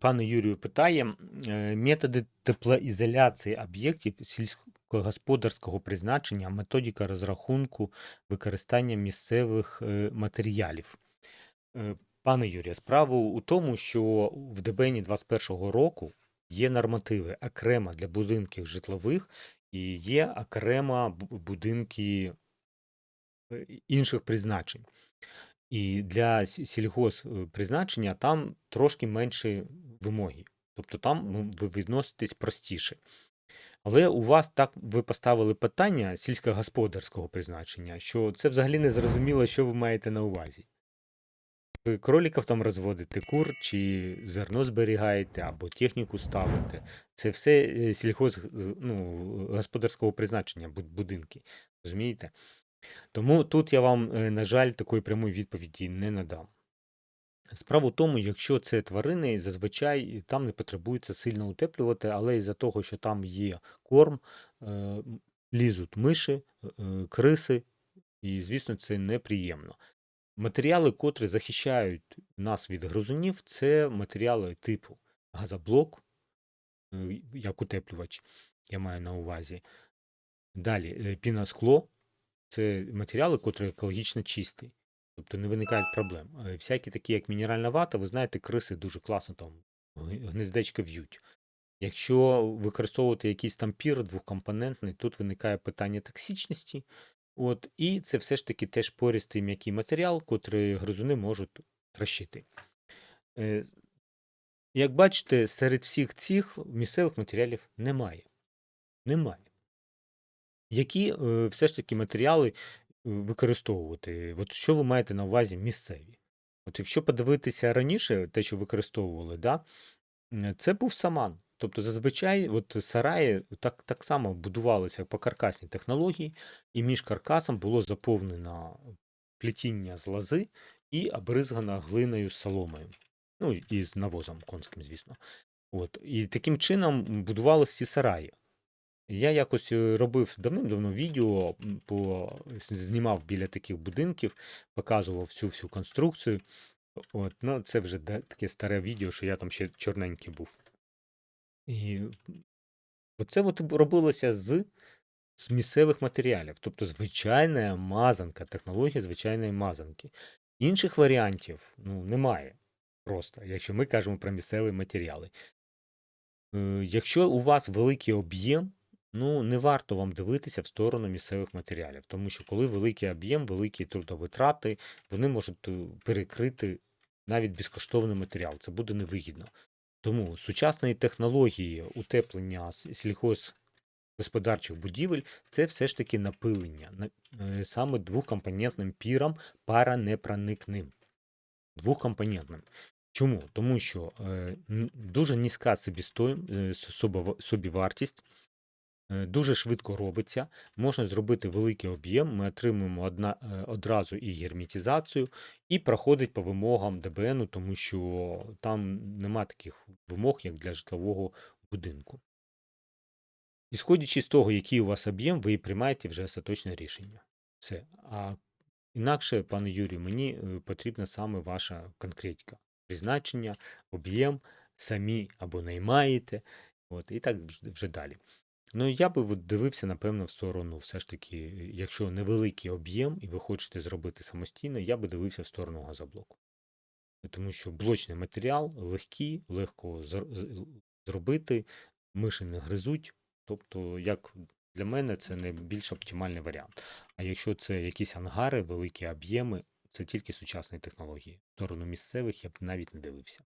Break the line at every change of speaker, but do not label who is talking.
Пане Юрію питає, е, методи теплоізоляції об'єктів сільськогосподарського призначення, методика розрахунку використання місцевих е, матеріалів. Е, Пане Юрію, справа у тому, що в ДБНі 21-го року є нормативи окремо для будинків житлових і є окремо будинки інших призначень. І для сі- сільгосппризначення там трошки менші вимоги. Тобто там ну, ви відноситесь простіше. Але у вас так ви поставили питання сільськогосподарського призначення, що це взагалі не зрозуміло, що ви маєте на увазі. Ви кроліків там розводите, кур, чи зерно зберігаєте, або техніку ставите. Це все е, сільгосп, ну, господарського призначення, будинки. Розумієте? Тому тут я вам, е, на жаль, такої прямої відповіді не надам. Справа в тому, якщо це тварини, зазвичай там не потребується сильно утеплювати, але із-за того, що там є корм, е, лізуть миші, е, криси, і, звісно, це неприємно. Матеріали, котрі захищають нас від гризунів, це матеріали типу газоблок, як утеплювач, я маю на увазі. Далі, піноскло це матеріали, котрі екологічно чисті, тобто не виникають проблем. Е, Всякі такі, як мінеральна вата, ви знаєте, криси дуже класно там гнездечка в'ють. Якщо використовувати якийсь там пір двохкомпонентний, тут виникає питання токсичності. От, і це все ж таки теж пористий м'який матеріал, котрий гризуни можуть трощити. Е, Як бачите, серед всіх цих місцевих матеріалів немає. Немає. Які е, все ж таки матеріали е, використовувати? От що ви маєте на увазі місцеві? От якщо подивитися раніше, те, що використовували, да, Е, Це був саман. Тобто зазвичай от сараї так, так само будувалися по каркасній технології, і між каркасом було заповнено плетіння з лози і обризгано глиною з соломою. Ну і з навозом конським, звісно. От. І таким чином будувалися ці сараї. Я якось е, робив давним-давно відео, по, знімав біля таких будинків, показував всю всю конструкцію. От, ну, це вже таке старе відео, що я там ще чорненький був. І оце от робилося з, з місцевих матеріалів, тобто звичайна мазанка, технологія звичайної мазанки. Інших варіантів ну, немає просто, якщо ми кажемо про місцеві матеріали. Е, Якщо у вас великий об'єм, ну не варто вам дивитися в сторону місцевих матеріалів, тому що коли великий об'єм, великі трудовитрати, вони можуть е, перекрити навіть безкоштовний матеріал. Це буде невигідно. Тому сучасні технології утеплення сільхозгосподарчих будівель це все ж таки напилення е, саме двохкомпонентним піром паранепроникним. Двохкомпонентним. Чому? Тому що е, дуже низька собістойм, с- собова- собівартість, дуже швидко робиться, можна зробити великий об'єм, ми отримуємо одна, е, одразу і герметизацію, і проходить по вимогам ДБНу, тому що там нема таких вимог, як для житлового будинку. Ісходячи з того, який у вас об'єм, ви приймаєте вже остаточне рішення. Все. А інакше, пане Юрію, мені е, потрібна саме ваша конкретика. Призначення, об'єм, самі або наймаєте, от, і так вже далі. Ну, я би дивився, напевно, в сторону, все ж таки, е, якщо невеликий об'єм і ви хочете зробити самостійно, я би дивився в сторону газоблоку. Тому що блочний матеріал легкий, легко зробити, миші не гризуть. Тобто, як для мене, це найбільш оптимальний варіант. А якщо це якісь ангари, великі об'єми, це тільки сучасні технології. В сторону місцевих я б навіть не дивився.